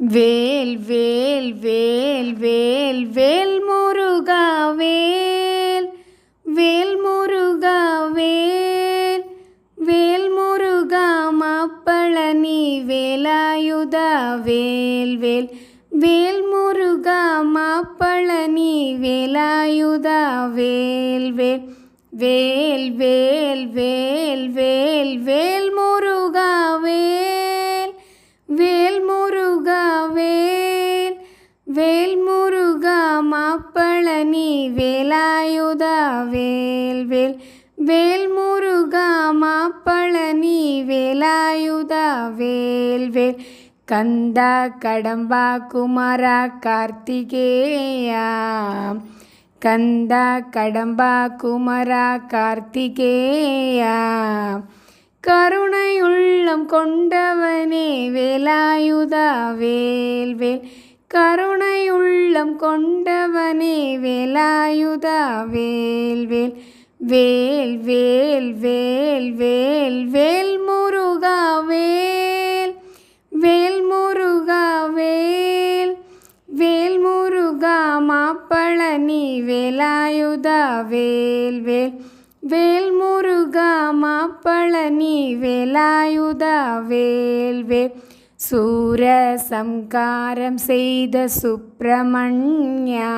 வேல் வேல் வேல் வேல் வேல் முருகா வேல். வேல் முருகா வேல். வேல் முருகா மாப்பழனி வேலாயுதா வேல் வேல். வேல் முருகா மாப்பழனி வேலாயுதா வேல் வேல். வேல் வேல் வேல் வேல் வேல். வேலாயுதா வேல் வேல். வேல் முருகா மாப்பழனி வேலாயுதா வேல் வேல். கந்தா கடம்பா குமாரா கார்த்திகேயா. கந்தா கடம்பா குமரா கார்த்திகேயா. கருணையுள்ளம் கொண்டவனே வேலாயுதா வேல்வேல் வேல். கருணையுள்ளம் கொண்டவனே வேலாயுதா வேல் வேல் வேல் வேல் வேல் வேல் வேல் முருகா வேல் வேல் முருகா வேல் வேல் முருகா மாப்பழனி வேலாயுதா வேல் வேல் வேல் முருகா மாப்பழனி வேலாயுதா வேல் வேல் சூரசம்காரம் செய்த சுப்பிரமணியா.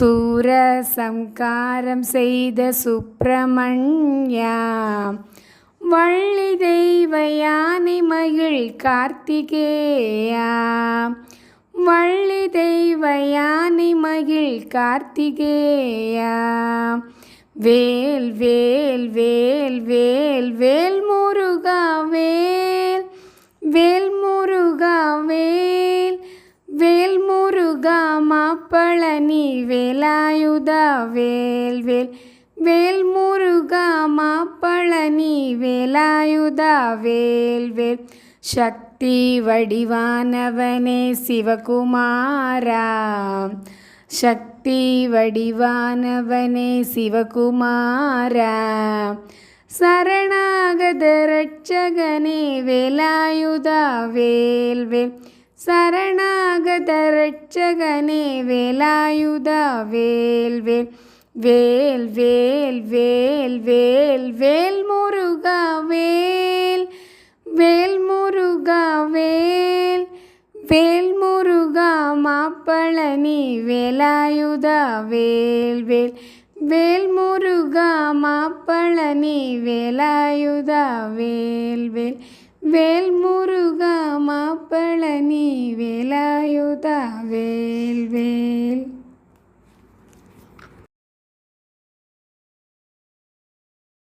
சூரசம்காரம் செய்த சுப்பிரமணியா. வள்ளி தெய்வ யானை மகிழ் கார்த்திகேயா. வள்ளி தெய்வ யானை மகிழ் கார்த்திகேயா. வேல் வேல் வேல் வேல் வேல் மாப்பழனி வேலாயுத? வேல் வேல். வேல் முருகா மாப்பழனி வேலாயுத? வேல் வேல். சக்தி வடிவானவனே சிவகுமாரா. சக்தி வடிவானவனே சிவகுமாரா. சரணாகத ரட்சகனே வேலாயுதா? வேல் வேல். சரணாகத ரட்சகனே வேலாயுதா வேல் வேல் வேல் வேல் வேல் வேல் வேல் முருகா வேல் வேல் முருகா வேல் வேல் முருகா மாப்பழனி வேலாயுதா வேல் வேல் வேல் முருகா மாப்பழனி வேலாயுதா வேல் வேல் வேல் முருகா மாப்பழனி வேலாயுதா? வேல்.